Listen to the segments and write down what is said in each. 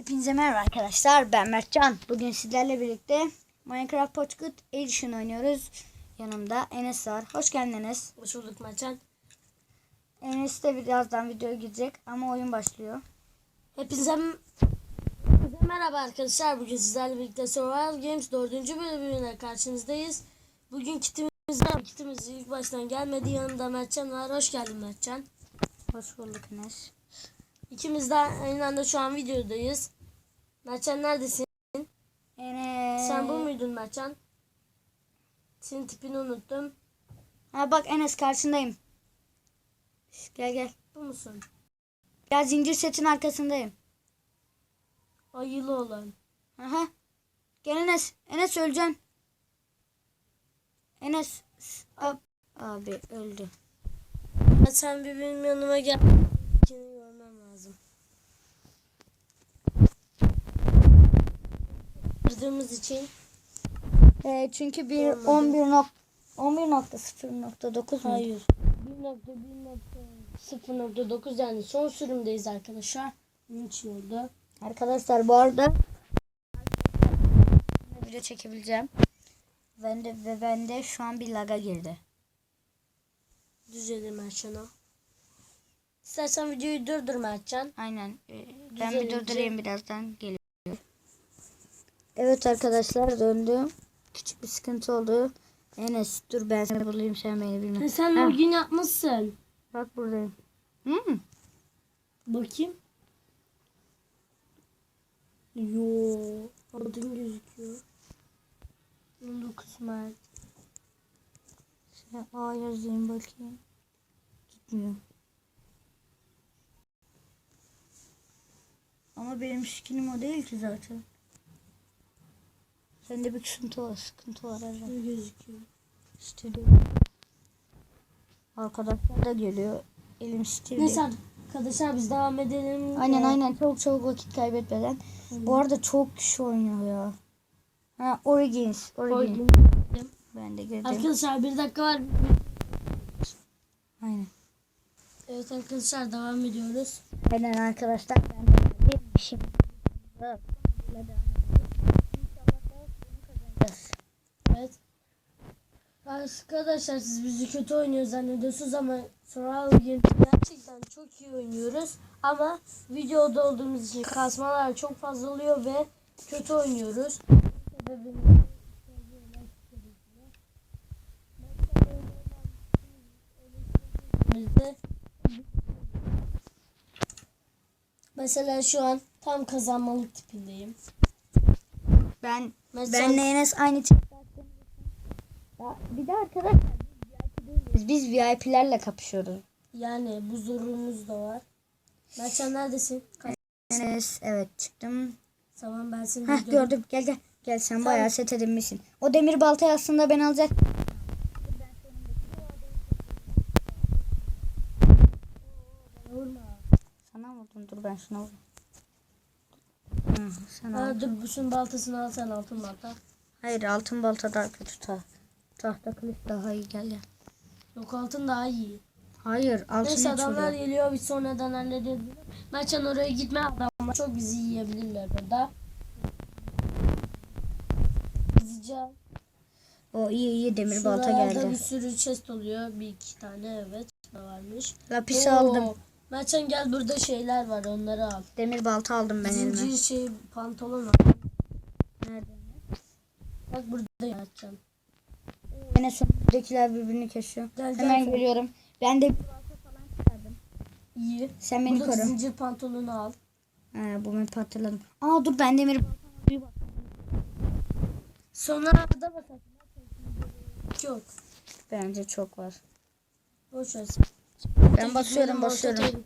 Hepinize merhaba arkadaşlar. Ben Mertcan. Bugün sizlerle birlikte Minecraft Pocket Edition oynuyoruz. Yanımda Enes var. Hoş geldin Enes. Hoş bulduk Mertcan. Enes de birazdan videoya girecek ama oyun başlıyor. Hepinize, hepinize merhaba arkadaşlar. Bugün sizlerle birlikte Survival Games 4. bölümüne karşınızdayız. Bugün kitimiz var. Kitimiz ilk baştan gelmedi. Yanında Mertcan var. Hoş geldin Mertcan. Hoş bulduk Enes. İkimiz de aynı anda şu an videodayız. Mertcan neredesin? Enes. Sen bu muydun Mertcan? Senin tipini unuttum. Ha bak Enes karşındayım. Gel gel. Bu musun? Ya zincir setin arkasındayım. Ayılı olan. Aha. Gel Enes. Enes öleceksin. Enes. Ab- Abi öldü. Sen bir benim yanıma gel. İkini görmem lazım. Kırdığımız için Ee, çünkü bir Olmadı. 11 nok 11.0.9 mu? hayır. 1.1.0.9 yani son sürümdeyiz arkadaşlar. Bunun için oldu. Arkadaşlar bu arada video çekebileceğim. Ben de ve ben de şu an bir laga girdi. Düzelir Mertcan'a. İstersen videoyu durdur Mertcan. Aynen. Ee, Ben bir durdurayım birazdan geliyor. Evet arkadaşlar döndüm. Küçük bir sıkıntı oldu. Enes dur ben seni bulayım sen beni bilme. sen Ha. login yapmışsın. Bak buradayım. Hmm. Bakayım. Yo, adın gözüküyor. 19 Mart. Şöyle A yazayım bakayım. Gitmiyor. Ama benim skinim o değil ki zaten. Sende bir sıkıntı var, sıkıntı var herhalde. Gözüküyor? Stüdyo. Arkadaşlar da geliyor. Elim stüdyo. Neyse arkadaşlar biz devam edelim. Aynen Ee, aynen çok çok vakit kaybetmeden. Bu arada çok kişi oynuyor ya. Ha Origins. Origins. Origin. Ben de girdim. Arkadaşlar bir dakika var. Aynen. Evet arkadaşlar devam ediyoruz. Aynen arkadaşlar. Ben. Şimdi. Evet. Arkadaşlar siz bizi kötü oynuyor zannediyorsunuz ama Survival Games gerçekten çok iyi oynuyoruz. Ama videoda olduğumuz için kasmalar çok fazla oluyor ve kötü oynuyoruz. Sebebini- Mesela şu an tam kazanmalık tipindeyim. Ben Mesela benle Enes aynı tip. Ya bir de arkadaşlar biz, biz VIP'lerle kapışıyoruz. yani bu zorumuz da var. Mertcan neredesin? Kaç Enes evet çıktım. zaman ben seni videoda- gördüm gel gel. Gel sen bayağı set edinmişsin. O demir baltayı aslında ben alacak. Sana vurdum dur ben şuna vurayım. Hı, sen al. Ha, dur şunun baltasını al sen altın balta. Hayır altın balta daha kötü. Ta tahta kılıç daha iyi gel gel. Yok altın daha iyi. Hayır altın Neyse adamlar vuruyor. geliyor biz sonradan hallederiz. Mertcan oraya gitme adamlar çok bizi yiyebilirler burada. Gizlice O iyi iyi demir balta şuralarda geldi. bir sürü chest oluyor. Bir iki tane evet varmış. Lapis Oo, aldım. Mertcan gel burada şeyler var onları al. Demir balta aldım ben elime. Zincir şey pantolon al. Nerede? Bak burada Mertcan. Yine sonundakiler birbirini kesiyor. Gel, gel Hemen geliyorum. Ben de İyi. sen beni Burada koru. zincir pantolonu al. Ha, bu map hatırladım. Aa dur ben demir Sonra da bakalım. Yok. bence çok var. Boş ver. Ben basıyorum basıyorum.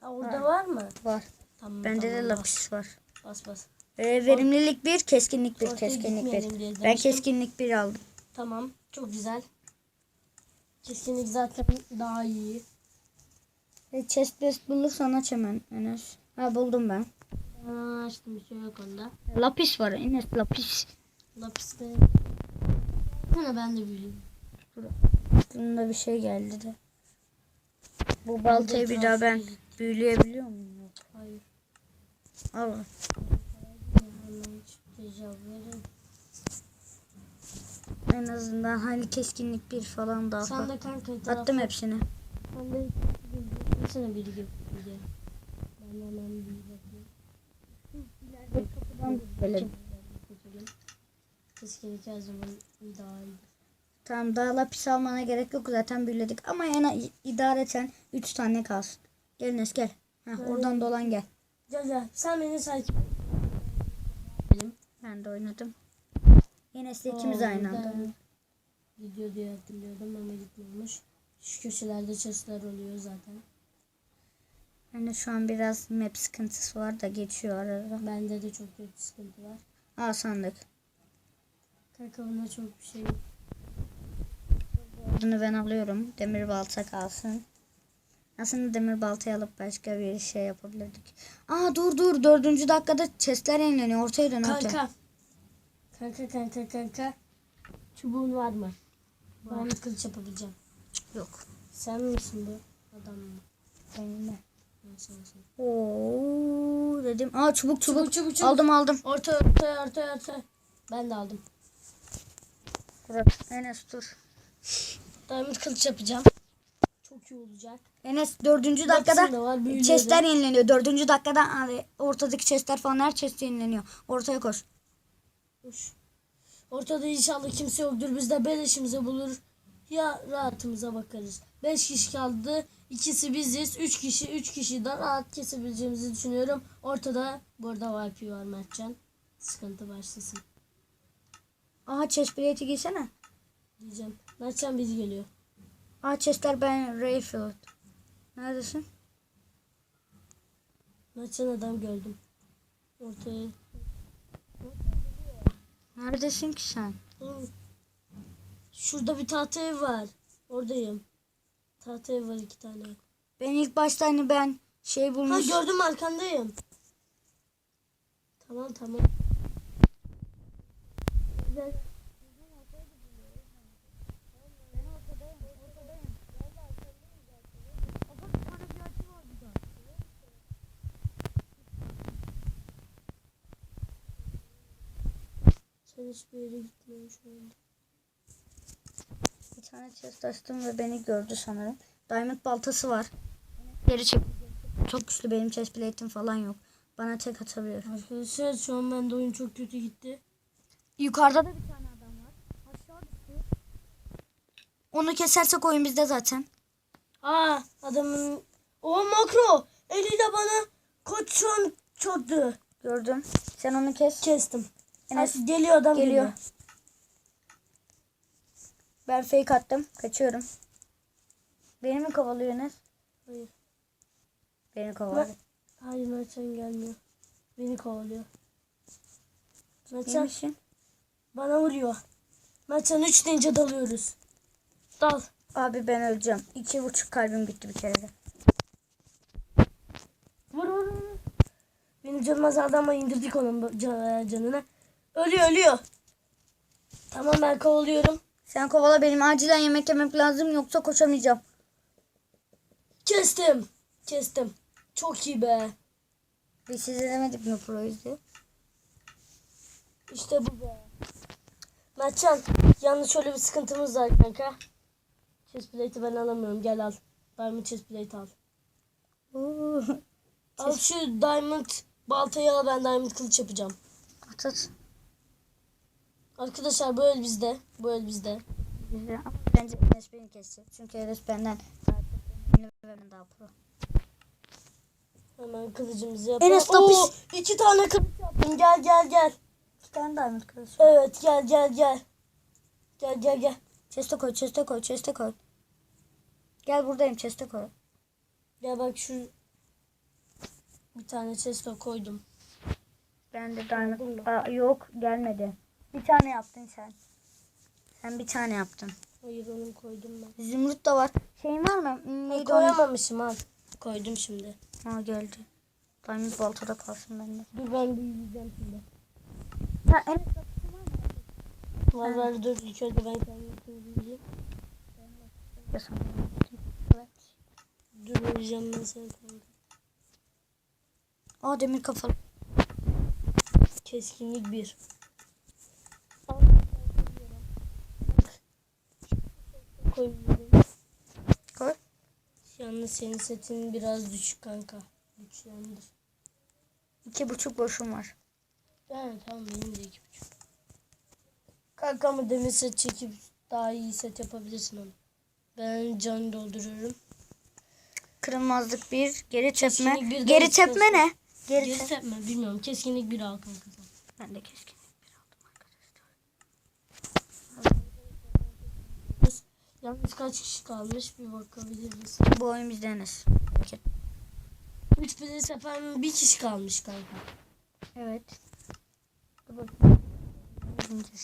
Ha orada var mı? Var. Tamam. Bende tamam, de lapis var. Bas bas. Ee, verimlilik bir, keskinlik bir, Ortaya keskinlik bir. Ben keskinlik bir aldım. Tamam. Çok güzel. Kesinlik zaten daha iyi. E, chest best bulursan aç hemen Enes. Ha buldum ben. Aa, açtım bir şey yok onda. Lapis var Enes lapis. Lapiste. Hani ben de biliyorum. Bunda bir şey geldi de. Bu baltayı bir daha ben büyüleyebiliyor muyum? Yok. Hayır. Al. En azından hani keskinlik bir falan daha Sen de kanka taraf. Attım hepsini. Sen de Mesela biri gibi. Ben hemen bir bakayım. Böyle. Keskinlik her zaman daha iyi. Tamam daha lapis almana gerek yok zaten büyüledik. Ama en idareten 3 tane kalsın. Gel Enes gel. Heh, oradan dolan gel. Gel gel. Sen beni Benim. Ben de oynadım. Enes'le ikimiz Aa, aynı anda. Gidiyor diye hatırlıyordum ama gitmiyormuş. Şu köşelerde chestler oluyor zaten. Yani şu an biraz map sıkıntısı var da geçiyor arada. Bende de çok kötü sıkıntı var. Al sandık. Kanka bunda çok bir şey yok. Bunu ben alıyorum. Demir balta kalsın. Aslında demir baltayı alıp başka bir şey yapabilirdik. Aa dur dur. Dördüncü dakikada chestler yenileniyor. Ortaya dön ortaya. Kanka. Kanka kanka kanka. Çubuğun var mı? Ben kılıç yapabileceğim. Yok. Sen misin bu adam mı? Benim de. Oo dedim. Aa çubuk çubuk. Çubuk, çubuk, çubuk. Aldım aldım. Orta orta orta orta. Ben de aldım. Enes dur. Diamond kılıç yapacağım. Çok iyi olacak. Enes dördüncü dakikada var, büyüleri. chestler yenileniyor. Dördüncü dakikada ortadaki chestler falan her chest yenileniyor. Ortaya koş. Hoş. Ortada inşallah kimse yoktur. Biz de beleşimize bulur. Ya rahatımıza bakarız. 5 kişi kaldı. İkisi biziz. 3 kişi 3 kişi de rahat kesebileceğimizi düşünüyorum. Ortada burada YP var Mertcan. Sıkıntı başlasın. Aha chest plate'i giysene. Diyeceğim. Mertcan biri geliyor. Aa chestler ben Rayfield. Neredesin? Mertcan adam gördüm. Ortaya. Neredesin ki sen? Hı. Şurada bir tahta ev var. Oradayım. Tahta ev var iki tane. Ben ilk başta hani ben şey Ha bulmuş. gördüm arkandayım. Tamam tamam. Güzel. Sen hiçbir yere gitmiyorsun şu anda. Bir tane chest açtım ve beni gördü sanırım. Diamond baltası var. Geri çek. Çok güçlü benim chest plate'im falan yok. Bana tek atabiliyor. Arkadaşlar şu an bende oyun çok kötü gitti. Yukarıda da bir tane adam var. Aşağı düştü. Onu kesersek oyun bizde zaten. Aa adamın o makro eliyle bana koçon çöktü. Gördüm. Sen onu kes. Kestim. Enes geliyor adam geliyor. geliyor. Ben fake attım. Kaçıyorum. Beni mi kovalıyor Enes? Hayır. Beni kovalıyor. Hayır Mertcan gelmiyor. Beni kovalıyor. Mertcan bana vuruyor. Mertcan 3 deyince dalıyoruz. Dal. Abi ben öleceğim. İki buçuk kalbim gitti bir kere de. Vur vur vur. Benim canım azaldı ama indirdik onun canını. Ölüyor ölüyor. Tamam ben kovalıyorum. Sen kovala benim acilen yemek yemek lazım yoksa koşamayacağım. Kestim. Kestim. Çok iyi be. Biz siz demedik mi Pro'yu? İşte bu be. Mertcan yalnız şöyle bir sıkıntımız var kanka. Chest plate'i ben alamıyorum. Gel al. Diamond chest plate al. Al şu diamond baltayı al ben diamond kılıç yapacağım. At at. Arkadaşlar bu el bizde. Bu el bizde. Ama Bence Enes beni kesecek. Çünkü Enes benden ve daha pro. Hemen kılıcımızı yapalım. Enes, Oo, lapis. iki tane kılıç yaptım. Gel gel gel. İki tane diamond kılıç. Evet gel gel gel. Gel gel gel. Chest'e koy, chest'e koy, chest'e koy. Gel buradayım, chest'e koy. Gel bak şu bir tane chest'e koydum. Ben de diamond... Aa, yok, gelmedi. Bir tane yaptın sen. Sen bir tane yaptın. Hayır onu koydum ben. Zümrüt de var. Şeyin var mı? Hmm, Neydi onun? koyamamışım al. Koydum şimdi. Ha geldi. Diamond baltada kalsın bende. Dur ben bir yiyeceğim şimdi. Ha, Enes Var var dur önce ben kendimi yiyeceğim. yapıyorsun. Evet. Dur ben kanka. Aa demir kafalı. Keskinlik 1. Koyuyorum. Koy. Yalnız senin setin biraz düşük kanka. Güçlendir. İki buçuk boşum var. Evet tamam benim de iki buçuk. Kanka ama demir set çekip daha iyi set yapabilirsin onu. Ben can dolduruyorum. Kırılmazlık bir. Geri tepme. Geri tepme ne? Geri, Geri tep- tepme bilmiyorum. Keskinlik bir al kanka. Ben de keskin. Yalnız kaç kişi kalmış bir bakabiliriz. Bu oyun bizde Enes. 3 pres yapan bir kişi kalmış kanka. Evet.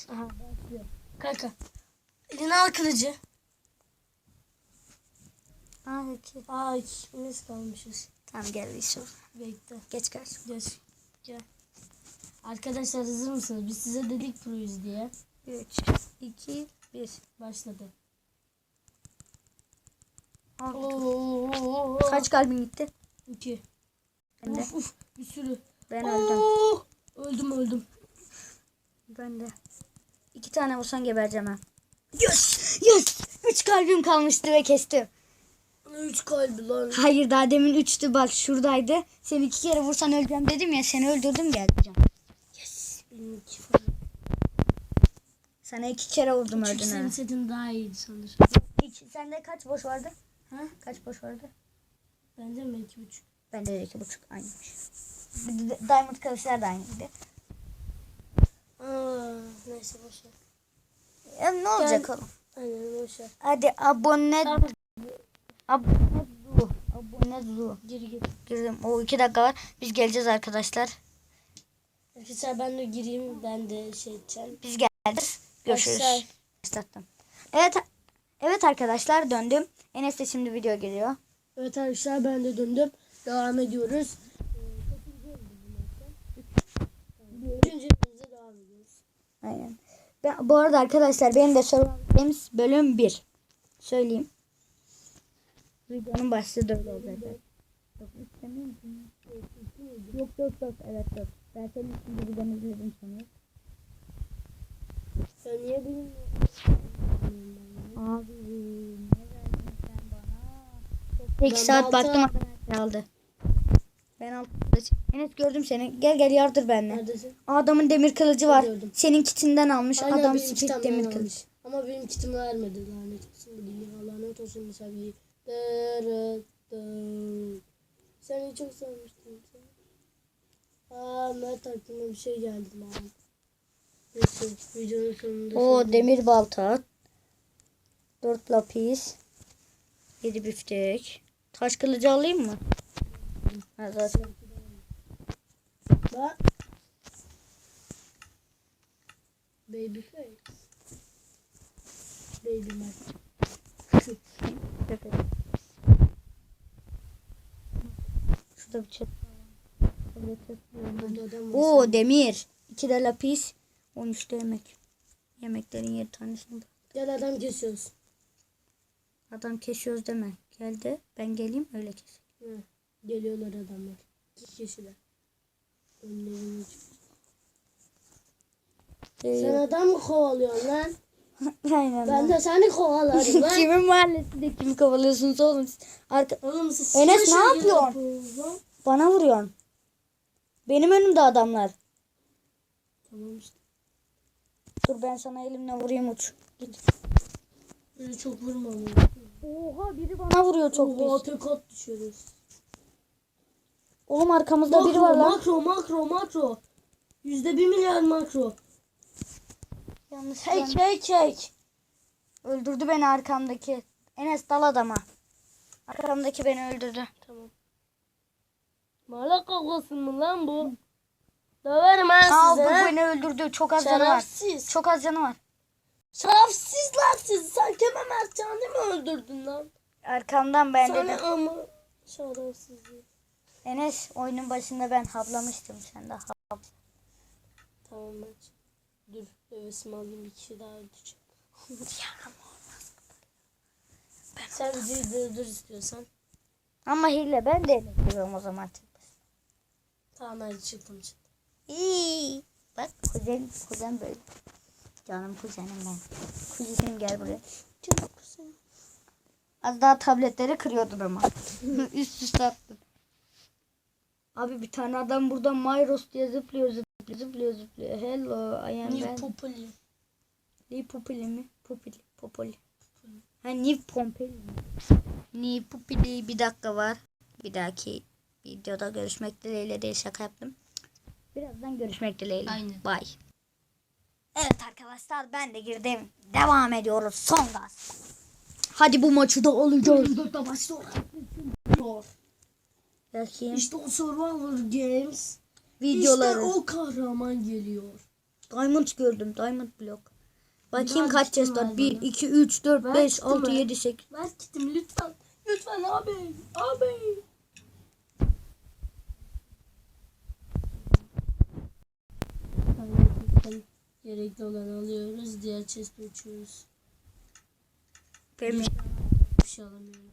Aha başlıyor. Kanka. Eline al kılıcı. Aa iki. Aa ikimiz kalmışız. Tamam gel Yusuf. Bekle. Geç karşıma. Geç. Gel. Arkadaşlar hazır mısınız? Biz size dedik proyuz diye. 3, 2, 1. Başladı. Oo. Kaç kalbin gitti? İki. Ben de. Uf uf bir sürü. Ben öldüm. Oo. Öldüm öldüm. Ben de. İki tane vursan gebereceğim ha. Yes! Yes! Üç kalbim kalmıştı ve kestim. Üç kalbi lan. Hayır daha demin üçtü bak şuradaydı. Seni iki kere vursan öleceğim dedim ya seni öldürdüm geleceğim. Yes. Benim iki falan. Sana iki kere vurdum öldün senin ha. setin daha iyiydi sanırım. İki, sende kaç boş vardı? Ha? Kaç boş vardı? Bende mi iki buçuk? Bende de iki buçuk aynıymış. De Diamond kılıçlar da aynıydı. Aa, neyse boşver. Ya ne olacak oğlum? Aynen boşver. Hadi abone Tamam. abone du. Abone du. Geri gir. Girdim. O iki dakika var. Biz geleceğiz arkadaşlar. Arkadaşlar ben de gireyim. Ben de şey edeceğim. Biz geleceğiz. Görüşürüz. Başlattım. Evet. Evet arkadaşlar döndüm. Enes de şimdi video geliyor. Evet arkadaşlar ben de döndüm. Devam ediyoruz. Üçüncü bölümümüze devam ediyoruz. Aynen. Ben, bu arada arkadaşlar benim de Survival Games bölüm 1. Söyleyeyim. Videonun başlığı da öyle olacak. Yok, istemiyor musun? Yok yok yok evet yok. Ben senin için videonu izledim sanırım. Sen niye bilmiyorsun? 8 ben saat altı... baktım aldı. Ben altta. Enes gördüm seni. Gel gel yardır benimle. Neredesin? Adamın demir kılıcı var. Gördüm. Senin kitinden almış. Aynen, Adam spit demir almış. kılıç. Ama benim kitimi vermedi lanet olsun. Lanet olsun misafir. Seni çok sevmiştim. Aa Mert aklıma bir şey geldi lanet. Neyse videonun sonunda. O demir balta. Dört lapis. Yedi biftek. Taş kılıcı alayım mı? Ha, zaten. Bak. Baby face. Baby Mert. Şurada bir var. Oo demir. 2 de lapis. 13 de yemek. Yemeklerin 7 tanesini bırak. Gel adam kesiyoruz. Adam kesiyoruz deme. Geldi. Ben geleyim öyle kes. Hı. Geliyorlar adamlar. İki kişiler. Önlerine çık- Sen adam mı kovalıyorsun lan? Aynen. Ben de seni kovalarım lan. Kimin mahallesinde kimi kovalıyorsunuz oğlum? siz? Arka... Oğlum siz Enes, şey ne yapıyorsun? yapıyorsunuz lan? Bana vuruyorsun. Benim önümde adamlar. Tamam işte. Dur ben sana elimle vurayım uç. Git. Böyle çok vurma ama. Oha biri bana vuruyor çok Oha pis. tek at düşüyoruz. Oğlum arkamızda biri Makro var lan. makro makro makro. Yüzde bir milyar makro. Yanlış Kek kek kek. Öldürdü beni arkamdaki. Enes dal adama. Arkamdaki beni öldürdü. Tamam. Malak kavgası mı lan bu? Döverim ben Aa bu size. beni öldürdü. Çok az canı var. Şerefsiz. Çok az canı var. Şerefsiz lan siz. Sen kime Mertcan'ı mı öldürdün lan? Arkamdan ben Sana dedim. ama şerefsiz. Enes oyunun başında ben hablamıştım. Sen de hab. Tamam Mert. Dur dövesimi alayım bir kişi daha öldürecek. Sen videoyu durdur istiyorsan. Ama hile ben de elektiriyorum o zaman. Tamam hadi çıktım çıktım. İyi. Bak kuzen, kuzen böyle. Canım kuzenim ben. Kuzenim gel buraya. Canım kuzenim. Az daha tabletleri kırıyordun ama. Üst üste attın. Abi bir tane adam burada Myros diye zıplıyor zıplıyor zıplıyor zıplıyor. Hello I am New ben. Populi. Ni Pupili mi? Pupili. Popoli. Ha Ni Pompeli mi? Ni Pupili bir dakika var. Bir dahaki videoda görüşmek dileğiyle değil şaka yaptım. Birazdan görüşmek dileğiyle. Aynen. Bye. Evet arkadaşlar ben de girdim. Devam ediyoruz son gaz. Hadi bu maçı da alacağız. Dörtte başlıyor. Bakayım İşte o Survivor Games. videoları. İşte o kahraman geliyor. Diamond gördüm. Diamond block. Bakayım Ver kaç chest var. ver 1, bana. 2, 3, 4, Ver 5, gittim 6, ver. 7, 8. Ver kitimi lütfen. Lütfen abi. Abi. Gerekli olanı alıyoruz. Diğer chest'e uçuyoruz. Ben, Bir şey alamıyorum.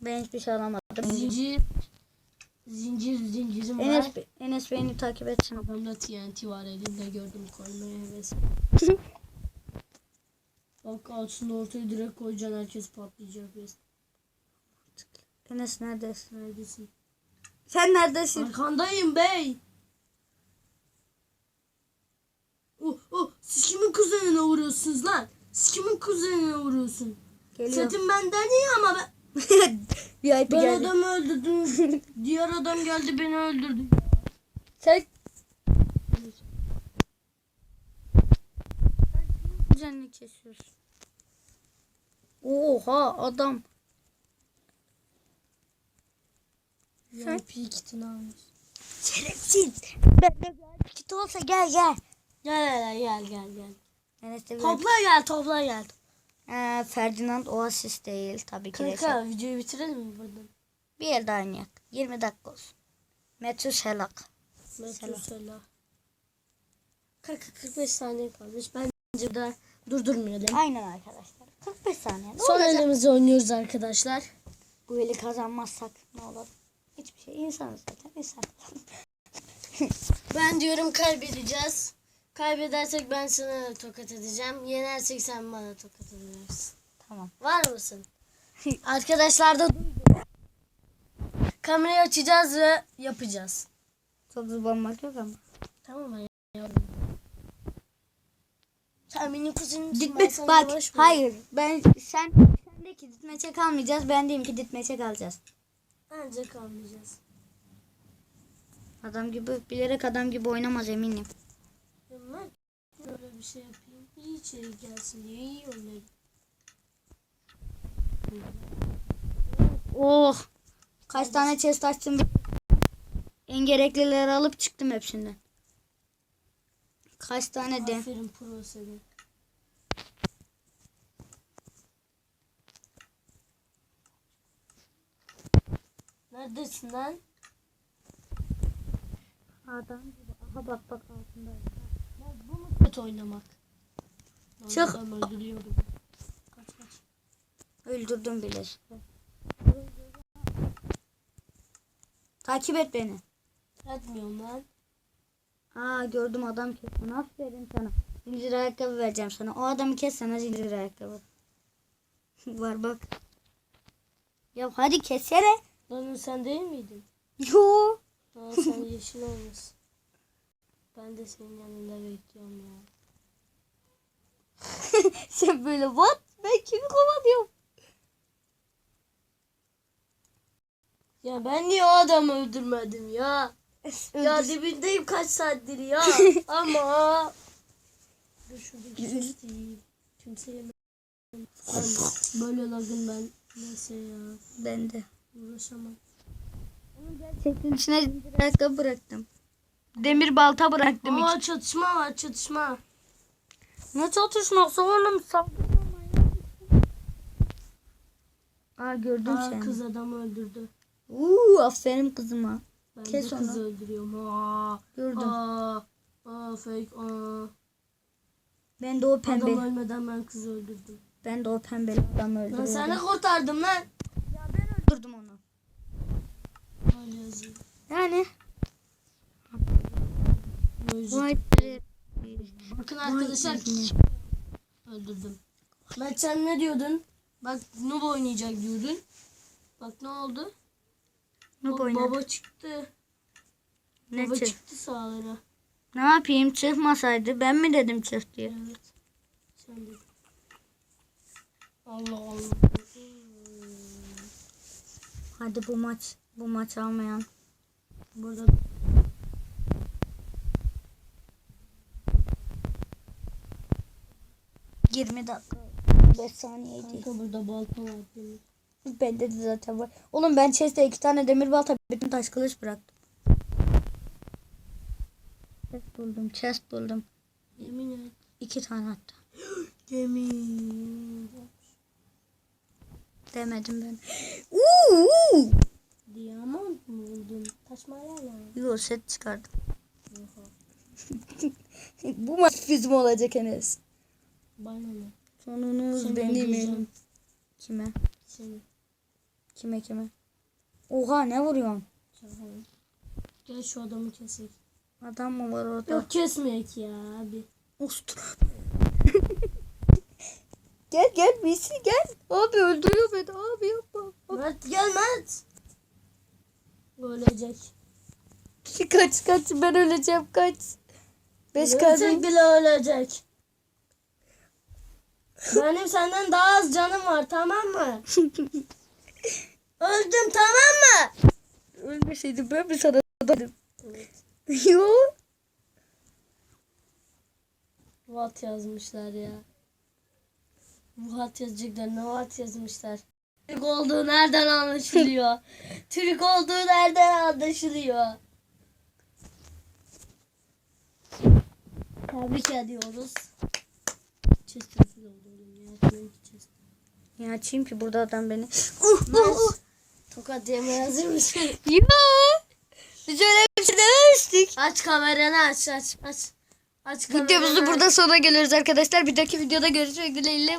ben hiçbir şey alamadım. Zincir. Zincir zincirim var. Enes, Enes beni takip etsin. Adamda TNT var elimde gördüm koymaya heves. Bak altında ortaya direkt koyacaksın herkes patlayacak. Yes. Enes neredesin? Neredesin? Sen neredesin? Arkandayım bey. Oh, oh, siz kimin kuzenine vuruyorsunuz lan? Siz kimin kuzenine vuruyorsun? Geliyor. Setim benden iyi ama ben, VIP ben geldi. adamı öldürdüm. Diğer adam geldi beni öldürdü. Sen Düzenli kesiyorsun. Oha adam. Sen- VIP kitini almış. Şerefsiz. Ben de bir kit olsa gel gel. Gel gel gel gel de bir Topla gel topla gel. Ee, Ferdinand Oasis değil tabii ki de. şey. Kanka videoyu bitirelim mi buradan? Bir el daha oynayak. 20 dakika olsun. Metus Helak. Metrosela. Kanka 45 saniye kalmış. Bence de durdurmayalım. Aynen arkadaşlar. 45 saniye. Ne Son olacak? elimizi oynuyoruz arkadaşlar. Bu eli kazanmazsak ne olur? Hiçbir şey. İnsanız zaten. insan. Ben diyorum kaybedeceğiz. Kaybedersek ben sana tokat edeceğim. Yenersek sen bana tokat edersin. tamam. Var mısın? Arkadaşlar da. Kamerayı açacağız ve yapacağız. Çok zıbanmak yok ama. Tamam yavrum? Sen benim kuzenimsin. ben Ditme, sana bak hayır ben sen sen de ki ditmeçe kalmayacağız ben diyeyim ki ditmeçe kalacağız. Bence kalmayacağız. Adam gibi bilerek adam gibi oynamaz eminim. Böyle bir şey yapayım. İyi içerik gelsin diye iyi oynarım. Oh kaç tane chest açtım. En gereklileri alıp çıktım hepsinden. Kaç tane de. Aferin pro seni. Neredesin lan? Adam gibi. Aha bak bak altında. Kötü oynamak? Çık. Adam öldürüyorum. Kaç kaç. Öldürdüm bile. Takip et beni. Etmiyorum lan. Aa gördüm adam kestin. Aferin sana. Zincir ayakkabı vereceğim sana. O adamı kes sana zincir ayakkabı. Var bak. Ya hadi kesene. Lan sen değil miydin? Yo. Ha sen yeşil olmasın. Ben de senin yanında bekliyorum ya. Sen böyle what? Ben kimi kovalıyorum? Ya ben niye o adamı öldürmedim ya? Ya dibindeyim kaç saattir ya. Ama. Dur şuradaki ses değil. Kimseye ben böyle lagım ben. Neyse ya. Ben de. Uğraşamam. Çektin içine zincir ayakkabı bıraktım. Demir balta bıraktım. Aa çatışma var çatışma. Ne çatışması oğlum? Aa gördüm Aa seni. kız adamı öldürdü. Uuu aferin kızıma. Ben Kes de kızı onu. öldürüyorum. Aa. Gördüm. Aa. Aa fake. Aa. Ben de o pembe. Adam ölmeden ben kızı öldürdüm. Ben de o pembeli adamı öldürdüm. sen de kurtardım lan. öldürdüm onu. Öyle yazıyor. Yani Bakın arkadaşlar öldürdüm. Mertcan ne diyordun? Bak noob oynayacak diyordun. Bak ne oldu? Ne Bak, oynadı? baba çıktı. Ne baba çık? çıktı sağlara. Ne yapayım çıkmasaydı ben mi dedim çık diye. Evet. Sen de. Allah Allah. Hadi bu maç bu maç almayan. Burada 20 dakika. 5 saniyeydi. kanka burada balta var. Bende de zaten var. Oğlum ben chest'e iki tane demir balta bütün taş kılıç bıraktım. Chest buldum, chest buldum. Yemin et. İki tane hatta. Yemin. Demedim ben. Uuu. Diamond mu buldun? Taş malayla. Yo set çıkardım. Bu maç bizim olacak Enes. Bana ne? Sonunuz Seni benim elim. Kime? Seni. Kime kime? Oha ne vuruyorsun? Çağırın. Gel şu adamı kesek. Adam mı var orada? Yok kesmeyek ya abi. Ust. gel gel Misi gel. Abi öldürüyor beni abi yapma. Mert gel Mert. Ölecek. Kaç kaç ben öleceğim kaç. Beş Ölecek kalbim. bile ölecek. Benim senden daha az canım var tamam mı? Öldüm tamam mı? Ölmeseydim ben mi sana dedim. Evet. Yo. What yazmışlar ya. What yazacaklar ne what yazmışlar. Türk olduğu nereden anlaşılıyor? Türk olduğu nereden anlaşılıyor? Tebrik ediyoruz. Oğlum ya. Açayım ki burada adam beni. Mert, Tokat yemeye hazır mısın? ya. Biz öyle bir şey dememiştik. Aç kameranı aç aç aç. Aç kameranı. Videomuzu aç. burada sona geliyoruz arkadaşlar. Bir dahaki videoda görüşmek dileğiyle.